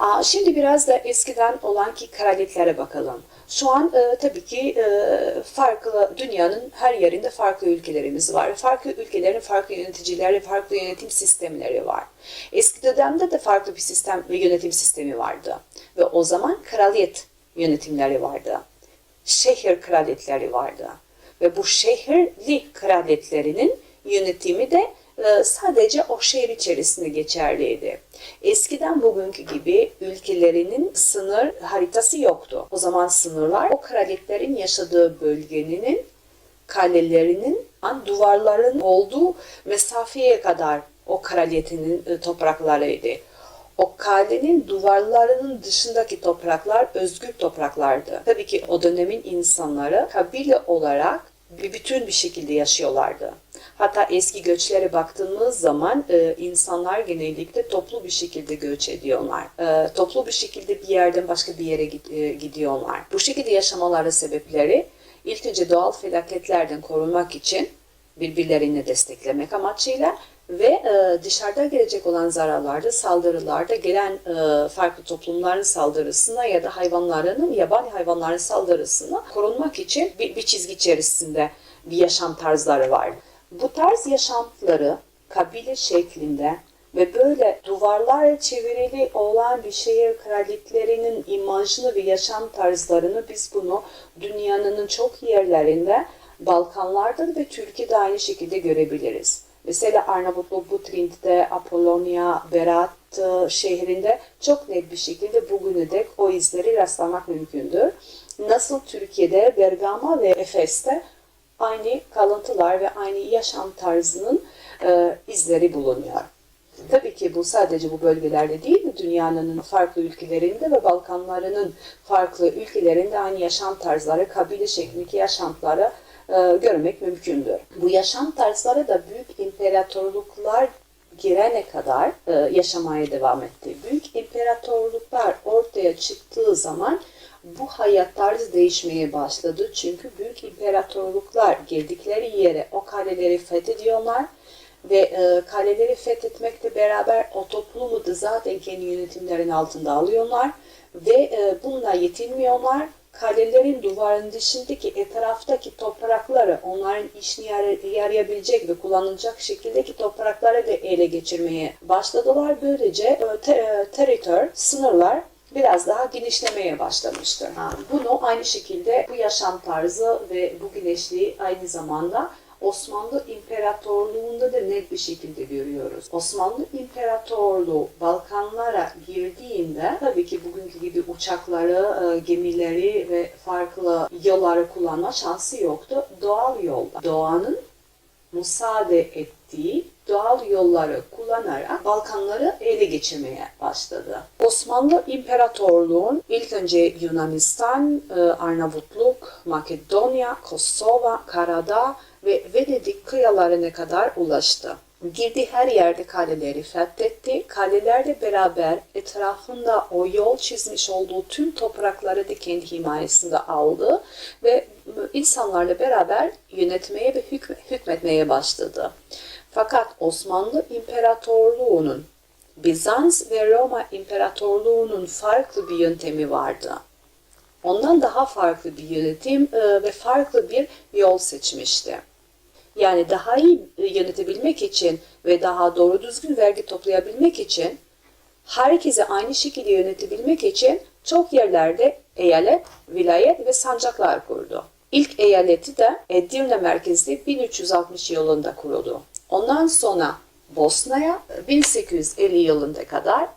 Aa, şimdi biraz da eskiden olan ki kraliyetlere bakalım. Şu an e, tabii ki e, farklı dünyanın her yerinde farklı ülkelerimiz var. Farklı ülkelerin farklı yöneticileri, farklı yönetim sistemleri var. Eski dönemde de farklı bir sistem ve yönetim sistemi vardı. Ve o zaman kraliyet yönetimleri vardı. Şehir kraliyetleri vardı. Ve bu şehirli kraliyetlerinin yönetimi de sadece o şehir içerisinde geçerliydi. Eskiden bugünkü gibi ülkelerinin sınır haritası yoktu. O zaman sınırlar o kraliyetlerin yaşadığı bölgenin kalelerinin duvarların olduğu mesafeye kadar o kraliyetinin e, topraklarıydı. O kalenin duvarlarının dışındaki topraklar özgür topraklardı. Tabii ki o dönemin insanları kabile olarak bütün bir şekilde yaşıyorlardı. Hatta eski göçlere baktığımız zaman e, insanlar genellikle toplu bir şekilde göç ediyorlar. E, toplu bir şekilde bir yerden başka bir yere e, gidiyorlar. Bu şekilde yaşamaları sebepleri ilk önce doğal felaketlerden korunmak için birbirlerini desteklemek amacıyla ve e, dışarıda gelecek olan zararlarda, saldırılarda gelen e, farklı toplumların saldırısına ya da hayvanlarının, yabani hayvanların saldırısına korunmak için bir, bir çizgi içerisinde bir yaşam tarzları var. Bu tarz yaşamları kabile şeklinde ve böyle duvarlarla çevrili olan bir şehir kraliyetlerinin imajını ve yaşam tarzlarını biz bunu dünyanın çok yerlerinde Balkanlarda ve Türkiye'de aynı şekilde görebiliriz. Mesela Arnavutluk, Butrint'te, Apollonia, Berat e, şehrinde çok net bir şekilde bugüne dek o izleri rastlamak mümkündür. Nasıl Türkiye'de, Bergama ve Efes'te aynı kalıntılar ve aynı yaşam tarzının e, izleri bulunuyor. Tabii ki bu sadece bu bölgelerde değil, dünyanın farklı ülkelerinde ve Balkanlarının farklı ülkelerinde aynı yaşam tarzları, kabile şeklindeki yaşamları e, görmek mümkündür. Bu yaşam tarzları da büyük imparatorluklar girene kadar e, yaşamaya devam etti. Büyük imparatorluklar ortaya çıktığı zaman bu hayat tarzı değişmeye başladı. Çünkü büyük imparatorluklar geldikleri yere o kaleleri fethediyorlar ve e, kaleleri fethetmekle beraber o toplumu da zaten kendi yönetimlerin altında alıyorlar ve e, bununla yetinmiyorlar. Kalelerin duvarın dışındaki etraftaki toprakları onların işini yar- yarayabilecek ve kullanılacak şekildeki toprakları da ele geçirmeye başladılar. Böylece e, te- e, teritör, sınırlar biraz daha genişlemeye başlamıştır. Bunu aynı şekilde bu yaşam tarzı ve bu güneşliği aynı zamanda Osmanlı İmparatorluğu'nda da net bir şekilde görüyoruz. Osmanlı İmparatorluğu Balkanlara girdiğinde tabii ki bugünkü gibi uçakları, e, gemileri ve farklı yolları kullanma şansı yoktu. Doğal yolda. Doğanın müsaade ettiği doğal yolları kullanarak Balkanları ele geçirmeye başladı. Osmanlı İmparatorluğu'nun ilk önce Yunanistan, e, Arnavutluk, Makedonya, Kosova, Karadağ ve Venedik kıyalarına kadar ulaştı. Girdi her yerde kaleleri fethetti. Kalelerle beraber etrafında o yol çizmiş olduğu tüm toprakları da kendi himayesinde aldı ve insanlarla beraber yönetmeye ve hükm- hükmetmeye başladı. Fakat Osmanlı İmparatorluğu'nun Bizans ve Roma İmparatorluğu'nun farklı bir yöntemi vardı. Ondan daha farklı bir yönetim e, ve farklı bir yol seçmişti. Yani daha iyi yönetebilmek için ve daha doğru düzgün vergi toplayabilmek için herkese aynı şekilde yönetebilmek için çok yerlerde eyalet, vilayet ve sancaklar kurdu. İlk eyaleti de Edirne merkezli 1360 yılında kuruldu. Ondan sonra Bosna'ya 1850 yılında kadar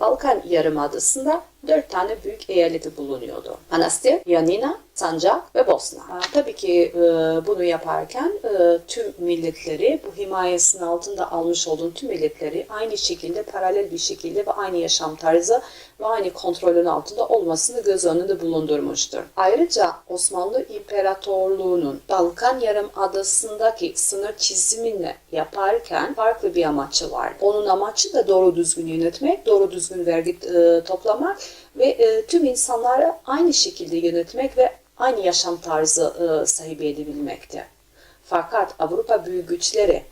Balkan Yarımadası'nda dört tane büyük eyaleti bulunuyordu. Manastır, Yanina, Sancak ve Bosna. Tabii ki e, bunu yaparken e, tüm milletleri bu himayesinin altında almış olduğun tüm milletleri aynı şekilde paralel bir şekilde ve aynı yaşam tarzı ve aynı kontrolün altında olmasını göz önünde bulundurmuştur. Ayrıca Osmanlı İmparatorluğu'nun Balkan Yarımadası'ndaki sınır çizimini yaparken farklı bir amacı var. Onun amacı da doğru düzgün yönetmek, doğru düzgün vergi e, toplamak ve e, tüm insanları aynı şekilde yönetmek ve aynı yaşam tarzı e, sahibi edebilmekte. Fakat Avrupa büyük güçleri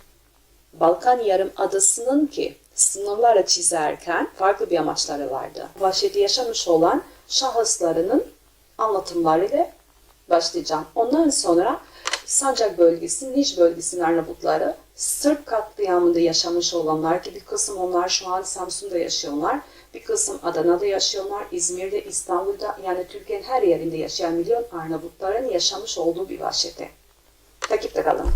Balkan Yarımadası'nın ki sınırları çizerken farklı bir amaçları vardı. Vahşeti yaşamış olan şahıslarının anlatımlarıyla başlayacağım. Ondan sonra Sancak bölgesi, Niş bölgesinin Arnavutları, Sırp katliamında yaşamış olanlar ki bir kısım onlar şu an Samsun'da yaşıyorlar. Bir kısım Adana'da yaşıyorlar, İzmir'de, İstanbul'da yani Türkiye'nin her yerinde yaşayan milyon Arnavutların yaşamış olduğu bir vahşeti. Takipte kalın.